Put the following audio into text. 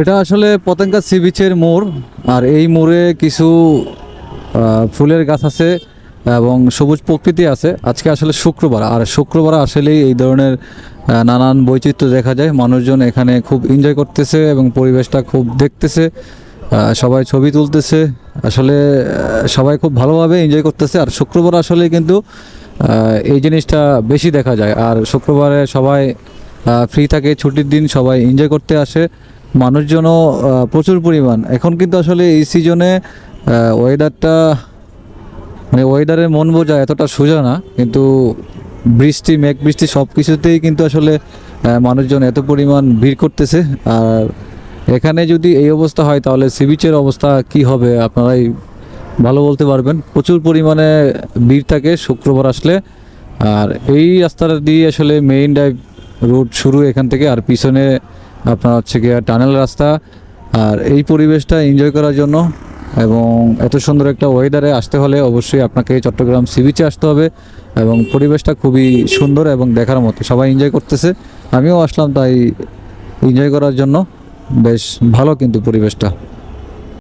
এটা আসলে পতেঙ্গা সি বিচের মোড়, আর এই মোড়ে কিছু ফুলের গাছ আছে এবং সবুজ প্রকৃতি আছে। আজকে আসলে শুক্রবার, আর শুক্রবার আসলেই এই ধরনের নানান বৈচিত্র্য দেখা যায়। মানুষজন এখানে খুব এনজয় করতেছে এবং পরিবেশটা খুব দেখতেছে সবাই ছবি তুলতেছে। আসলে সবাই খুব ভালোভাবে এনজয় করতেছে। আর শুক্রবার আসলে কিন্তু এই জিনিসটা বেশি দেখা যায়। আর শুক্রবারে সবাই ফ্রি থাকে, ছুটির দিন সবাই এনজয় করতে আসে। মানুষজনও প্রচুর পরিমাণ। এখন কিন্তু আসলে এই সিজনে ওয়েদারটা মানে ওয়েদারের মন বোঝা এতটা সোজা না। কিন্তু বৃষ্টি, মেঘ, বৃষ্টি সব কিছুতেই কিন্তু আসলে মানুষজন এত পরিমাণ ভিড় করতেছে। আর এখানে যদি এই অবস্থা হয়, তাহলে সি বিচের অবস্থা কি হবে, আপনারাই ভালো বলতে পারবেন। প্রচুর পরিমাণে ভিড় থাকে শুক্রবার আসলে। আর এই রাস্তাটা দিয়ে আসলে মেইন ড্রাইভ রুট শুরু এখান থেকে আর পিছনে আপনার হচ্ছে গিয়ে টানেল রাস্তা। আর এই পরিবেশটা এনজয় করার জন্য এবং এত সুন্দর একটা ওয়েদারে আসতে হলে অবশ্যই আপনাকে চট্টগ্রাম সি বিচে আসতে হবে এবং পরিবেশটা খুবই সুন্দর এবং দেখার মতো। সবাই এনজয় করতেছে, আমিও আসলাম তাই এনজয় করার জন্য। বেশ ভালো কিন্তু পরিবেশটা।